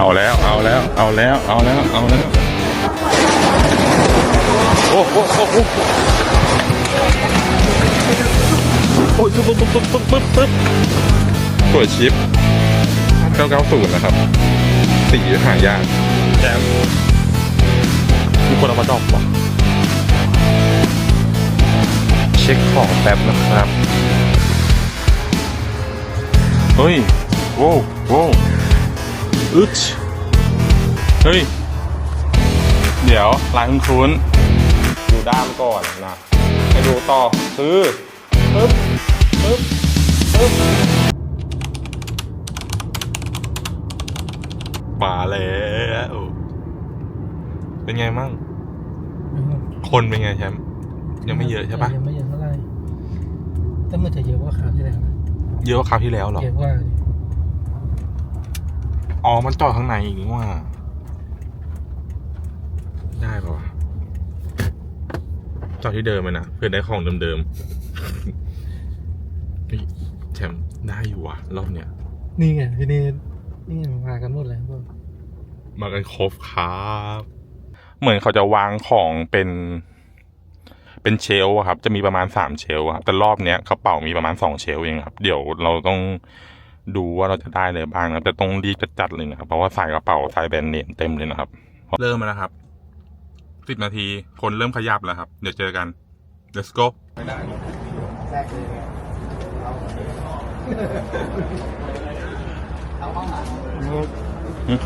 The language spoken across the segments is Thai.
เอาแล้วเอาแล้วเอาแล้วเอาแล้วเอาแล้วโอ้โหโอ้โหโอ้ยปึ๊บปึ๊บปึ๊บปึ๊บปึ๊บปึ๊บตัวชิป990นะครับสีหายากแจมมีคนเอามาดอกวะเช็คของแป๊บนะครับ เฮ้ย โว้วโว้ว อึดเฮ้ย เดี๋ยวลายคุ้นๆดูด้ามก่อนนะให้ดูต่อซื้อปึ๊บปึ๊บปึ๊บมาแล้วเป็นไงมั่ง คนเป็นไงแชมป์ยังไม่เยอะใช่ปะยังไม่เยอะเท่าไหร่แต่มันจะเยอะกว่าคราวที่แล้วนะเยอะกว่าคราวที่แล้วเหรอ เยอะกว่าดิ อ๋อ มันจอดข้างในอีกนี่ว่า ได้ปะวะจอดที่เดิมเลยนะเพื่อได้ของเดิมๆนี่แชมป์ได้อยู่ว่ะ รอบเนี้ยนี่ไงพี่เนทนี่ไงมากันหมดแล้วพวกมากันครบครับ เหมือนเขาจะวางของเป็น เป็นเชลฟ์อะครับ จะมีประมาณสามเชลฟ์อะครับแต่รอบเนี้ยกระเป๋ามีประมาณสองเชลฟ์เองครับ เดี๋ยวเราต้อง ดูว่าเราจะได้เลยบ้างนะแต่ต้องรีบจัดๆเลยนะครับ เพราะว่าใส่กระเป๋าใส่แบรนด์เนมเต็มเลยนะครับ เริ่มแล้วครับสิบนาทีคนเริ่มขยับแล้วครับ เดี๋ยวเจอกัน let's go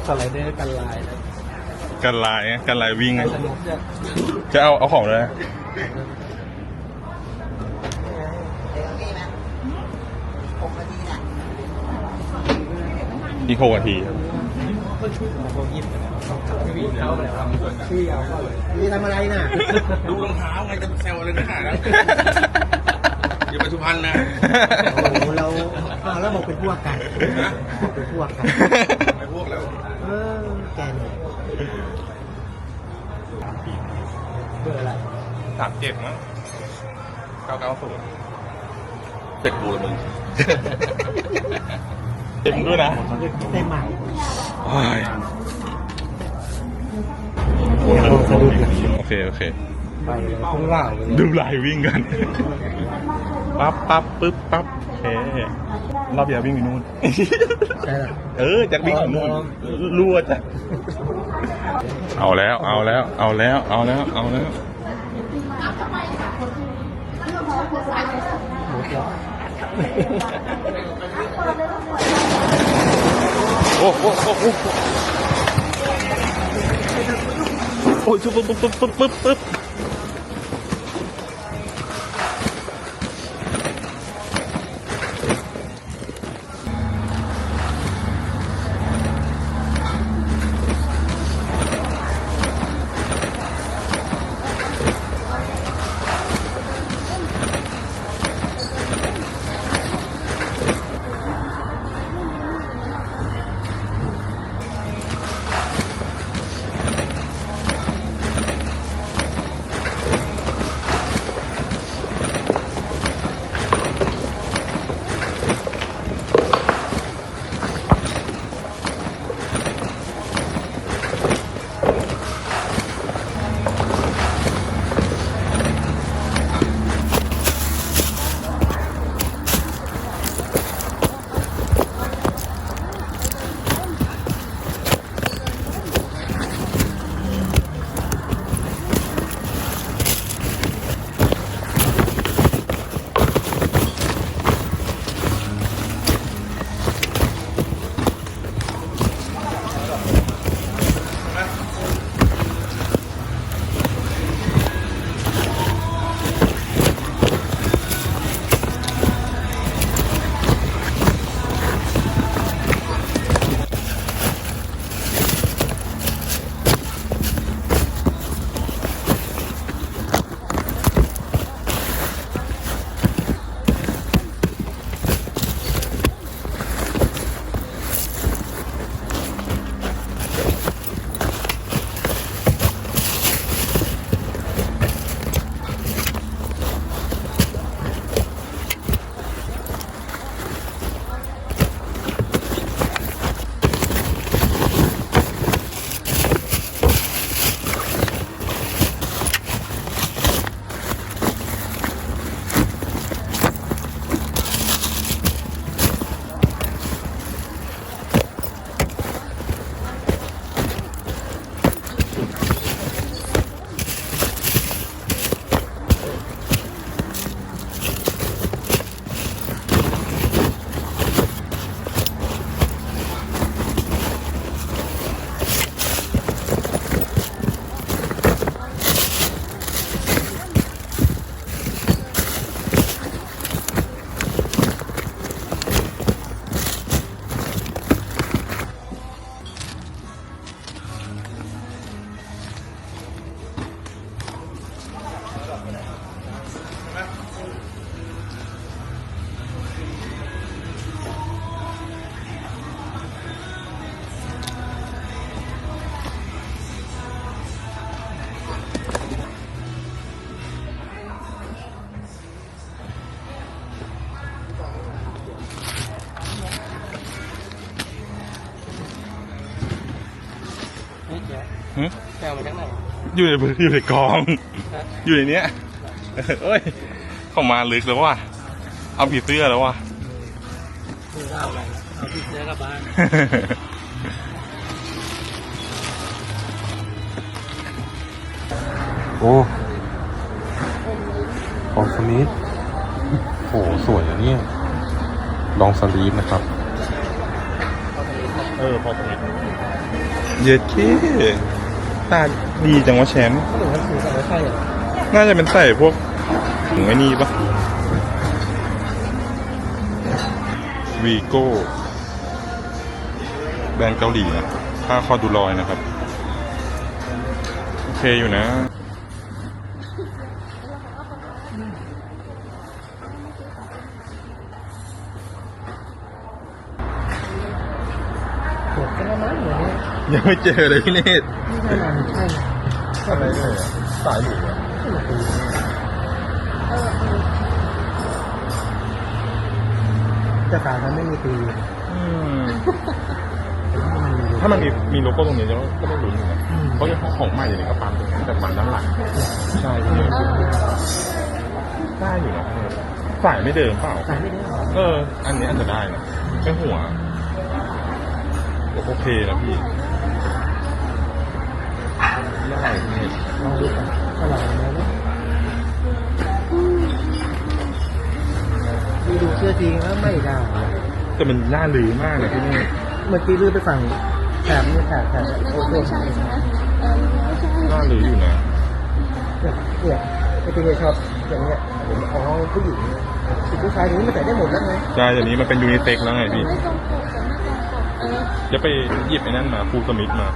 สไลเดอร์กันลายนะกันลายกันลายวิ่งสนุกจะจะเอาเอาของเลย อีกหกนาทีครับนี่ทำอะไรน่ะ ดูรองเท้าไงจะแซวอะไรนักหนานะอย่าไปสุพรรณนะโอ้โหเราเอาแล้วบอกเป็นพวกกันบอกเป็นพวกกัน ไปพวกแล้ว เออแกเนี่ยเบอร์อะไรสามเจ็ดมั้งเก้าเก้าศูนย์เสร็จกูแล้วมึง เต็มด้วยนะเต็มใหม่โอเค โอเคไปเลยพุ่งล่าดูลายวิ่งกัน ปั๊บปั๊บปึ๊บปั๊บโอเครอบเดียววิ่งไปนู่นใช่หรอเออจากวิ่งไปนู่นรั่วจ้ะเอาแล้ว เอาแล้ว เอาแล้ว เอาแล้ว เอาแล้ว โอ้โหโอ้โหโอ้ยปึ๊ อยู่ในอยู่ในกองฮะอยู่ในเนี้ยเอ้ย เข้ามาลึกแล้วว่ะเอาผีเสื้อแล้วว่ะคือเอาอะไรนะเอาที่เสื้อกลับบ้านโอ้ลองสลีปโอ้สวยอะเนี่ยลองสลีปนะครับ เออพอสลีปเย็ดเค ตาดีจังวะแชมป์ก็ถึงขั้นสูงแต่ไม่ใช่เหรอน่าจะเป็นใส่พวกถุงไอ้นี่ปะวีโก้แบรนด์เกาหลีนะผ้าคอดูลอยนะครับ โอเคอยู่นะหมดกันแล้วมั้งเหมือนนี้ยังไม่เจอเลยพี่เนตร นี่ขนาดใช่อะไรเลยสายหมูอะจะสารมันไม่มีปีถ้ามันมีมีโลโก้ตรงนี้จะก็ไม่รู้อยู่นะเพราะยังของใหม่อย่างนี้ก็ปั๊มตรงนี้แต่ปั๊มด้านหลังใช่พี่เนตรได้อยู่นะสายไม่เดิมเปล่า สารไม่ได้หรอเออ อันนี้อาจจะได้นะไม่หัว โอเคนะพี่ ได้พี่ลองดูกันเท่าไหร่นะดูดูเสื้อจริงแล้วไม่ได้แต่มันน่าลือมากเลยพี่นี่เมื่อกี้ลือไปฝั่งแถบนี่แถบแถบโอ้โหไม่ใช่ใช่ไหมน่าลืออยู่นะเนี่ยไอ้ที่เนี่ยชอบอย่างเงี้ยผมอ๋อผู้หญิงสิผู้ชายนี้มันใส่ได้หมดแล้วไงใช่เดี๋ยวนี้มันเป็นยูนิเซ็กแล้วไงพี่จะไปหยิบไอ้นั่นมาฟูสมิธมา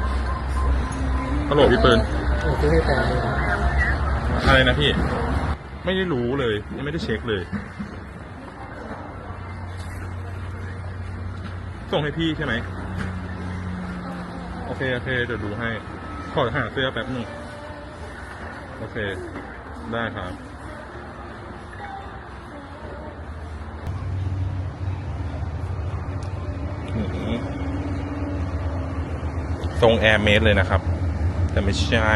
ฮัลโหลพี่เปิร์นโอ้ซื้อให้แฟนเลยอะไรนะพี่ ไม่ได้รู้เลย ยังไม่ได้เช็คเลย ส่งให้พี่ใช่ไหม โอเค โอเคเดี๋ยวดูให้ ขอหาเสื้อแป๊บหนึงโอเค ได้ครับอื้อหือทรงแอร์เมดเลยนะครับ แต่ไม่ใช่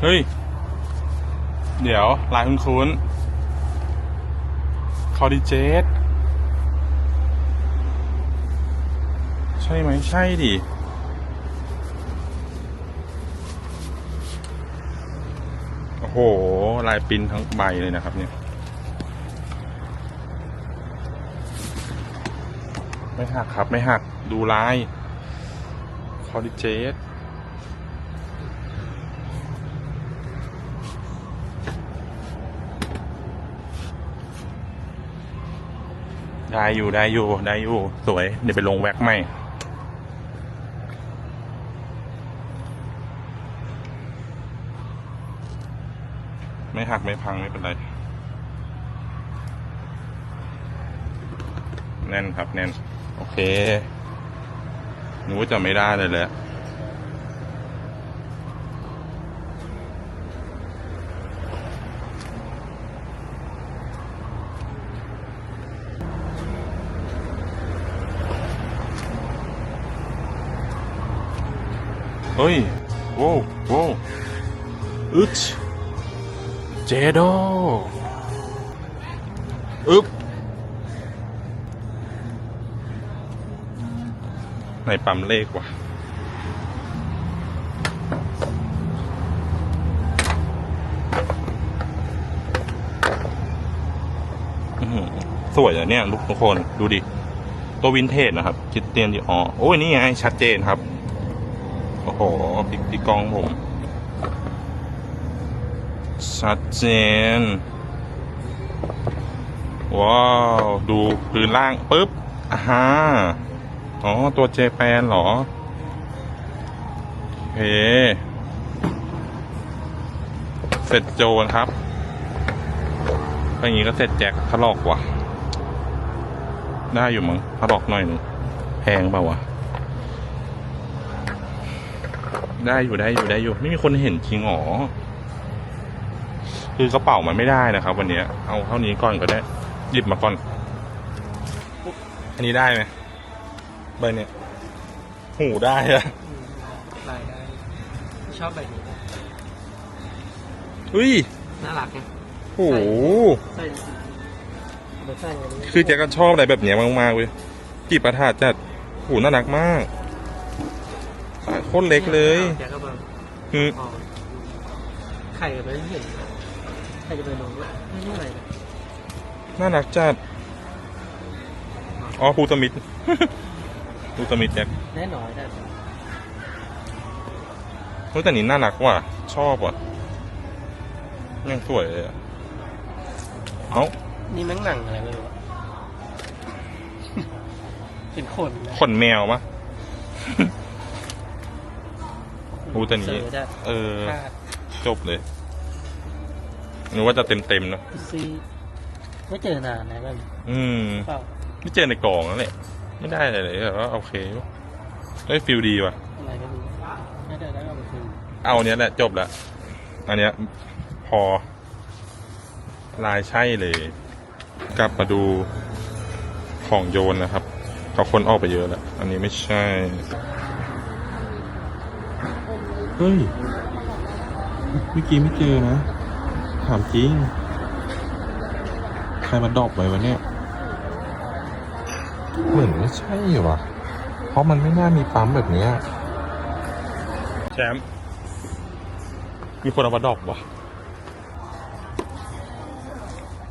เฮ้ย เดี๋ยวลายคุ้นคุ้นคอดิเจตใช่ไหมใช่ดิ โอ้โห ลายปรินทั้งใบเลยนะครับเนี่ย ไม่หักครับไม่หัก ดูลาย คอดิเจตได้อยู่ได้อยู่ได้อยู่ สวย เดี๋ยวไปลงแว็กใหม่ ไม่หักไม่พังไม่เป็นไร แน่นครับแน่น โอเคหนูจะไม่ได้เลยแหละเฮ้ยโว้วโว้วอึด เจโดอึ๊บในปั๊มเลขว่ะสวยอะเนี่ยลูกทุกคนดูดิ ตัววินเทจนะครับ คิดเตียนดิอ๋อโอ้ยนี่ไงชัดเจนครับ โอ้โหพี่พี่กองผม ชัดเจน ว้าว ดูพื้นล่างปุ๊บอ่าฮะอ๋อ ตัวเจแปนเหรอ โอเค เสร็จโจนครับอย่างนี้ก็เสร็จแจ็คถลอกว่ะ ได้อยู่มั้งถลอกหน่อยหนึงแพงเปล่าวะได้อยู่ได้อยู่ได้อยู่ ไม่มีคนเห็นจริงหรอ คือกระเป๋ามันไม่ได้นะครับ วันเนี้ยเอาเท่านี้ก่อนก็ได้ หยิบมาก่อน อันนี้ได้ไหมใบเนี้ยหูได้อะลายได้ชอบแบบนี้อุ้ยน่ารักไงโอ้โหใส่เดี๋ยวใส่อันนี้คือแจ็คก็ชอบอะไรแบบเนี้ยมากๆเว้ยจีบประทาดจัดโหน่ารักมากสายโคตรเล็กเลยแกก็มาคือพอไข่ไปเห็น ไข่จะไปลงด้วยไม่รู้อะไรเลยน่ารักจัด อ๋อภูสมิธ ภูสมิธแจ็คแน่นอนได้เฮ้ยแต่นี่น่ารักว่ะ ชอบว่ะยังสวยเลยอะเอ้านี่แม่งหนังอะไรไม่รู้อะ เป็นขนนะขนแมวปะพูแต่นี้ เสือได้เออคาดจบเลย นึกว่าจะเต็มเต็มๆเนอะซีไม่เจอนานนะแบบอืม เปล่าไม่เจอในกล่องนั่นแหละ ไม่ได้อะไรเลยแต่ว่าโอเคเฮ้ยฟิลดีว่ะ อะไรก็รู้น่าจะได้เอาไปคืนเอาอันเนี้ยแหละจบละอันเนี้ยพอ ลายใช่เลย กลับมาดูของโยนนะครับเขาคนออกไปเยอะแล้ว อันนี้ไม่ใช่ เฮ้ย เมื่อกี้ไม่เจอนะ ถามจริง ใครมาดรอกไว้วะเนี่ย เหมือนไม่ใช่ว่ะเพราะมันไม่น่ามีปั๊มแบบเนี้ยแชมป์มีคนเอามาดรอกวะ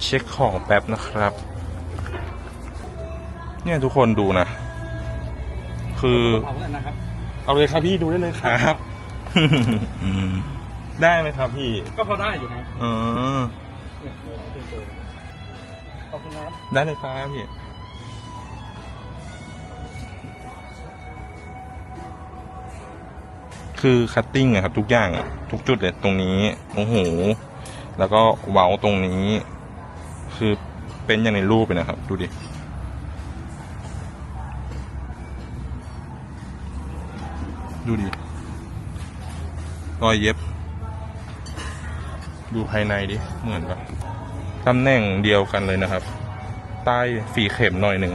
เช็คของแป๊บนะครับ เนี่ยทุกคนดูนะ คือ เอาเพื่อนนะครับเอาเลยครับพี่ดูได้เลยครับ ได้ไหมครับพี่ก็พอได้อยู่นะเออขอบคุณครับได้เลยครับพี่คือคัตติ้งอะครับ ทุกอย่างอะทุกจุดเลยตรงนี้โอ้โหแล้วก็เว้าตรงนี้ คือเป็นอย่างในรูปเลยนะครับ ดูดิดูดิรอยเย็บ ดูภายในดิ เหมือนปะตำแหน่งเดียวกันเลยนะครับ ใต้ฝีเข็มหน่อยหนึ่ง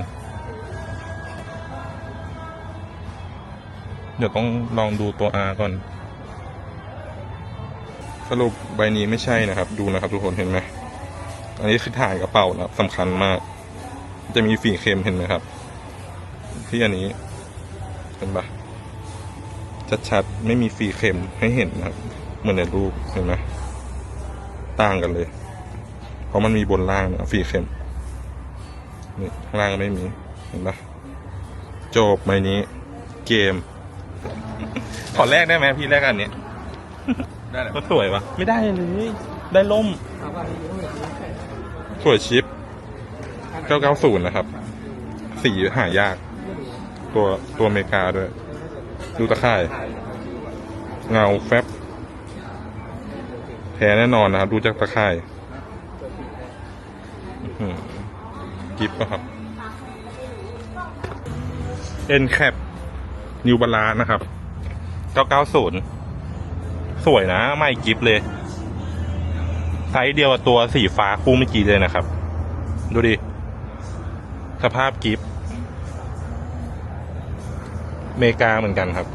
เดี๋ยวต้องลองดูตัว R ก่อน สรุปใบนี้ไม่ใช่นะครับ ดูนะครับทุกคนเห็นไหม อันนี้คือถ่ายกระเป๋านะสำคัญมาก จะมีฝีเข็มเห็นไหมครับ ที่อันนี้ เห็นปะชัดๆ ไม่มีฝีเข็มให้เห็นนะครับ เหมือนในรูปเห็นไหม ต่างกันเลย เพราะมันมีบนล่างนะฝีเข็มนี่ข้างล่างไม่มีเห็นปะจบใบนี้ เกม ขอแลกได้ไหมพี่แลกอันเนี้ยได้เลยก็สวยวะไม่ได้เลย ได้ล่มเอาไปเยอะเลยสวยชิป 990 นะครับ สีหายาก ตัวตัวอเมริกาด้วย ดูตะข่าย เงาแฟบ แท้แน่นอนนะครับดูจากตะข่ายกิฟต์อะครับเอ็นแคปนิวบาลานนะครับ 990 สวยนะ ไม่กิฟต์เลย ไซส์เดียวกับตัวสีฟ้าคู่เมื่อกี้เลยนะครับ ดูดิ สภาพกิฟต์เมกาเหมือนกันครับ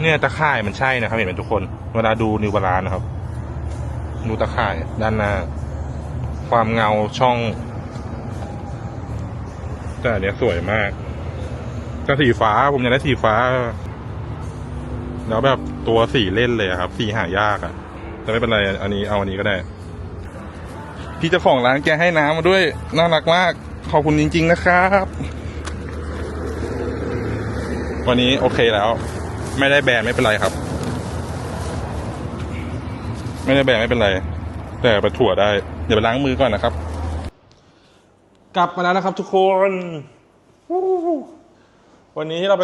เนี่ยตะข่ายมันใช่นะครับเห็นไหมทุกคน เวลาดูนิวบาลานนะครับ ดูตะข่ายด้านหน้า ความเงาช่อง แต่อันเนี้ยสวยมากแต่สีฟ้าผมอยากได้สีฟ้า แล้วแบบตัวสีเล่นเลยครับ สีหายากอะ แต่ไม่เป็นไรอันนี้เอาอันนี้ก็ได้ พี่เจ้าของร้านแกให้น้ำมาด้วย น่ารักมาก ขอบคุณจริง ๆ นะครับ วันนี้โอเคแล้ว ไม่ได้แบนไม่เป็นไรครับ ไม่ได้แบนไม่เป็นไร แต่ไปถั่วได้เดี๋ยวไปล้างมือก่อนนะครับ กลับมาแล้วนะครับทุกคน วันนี้ที่เราไป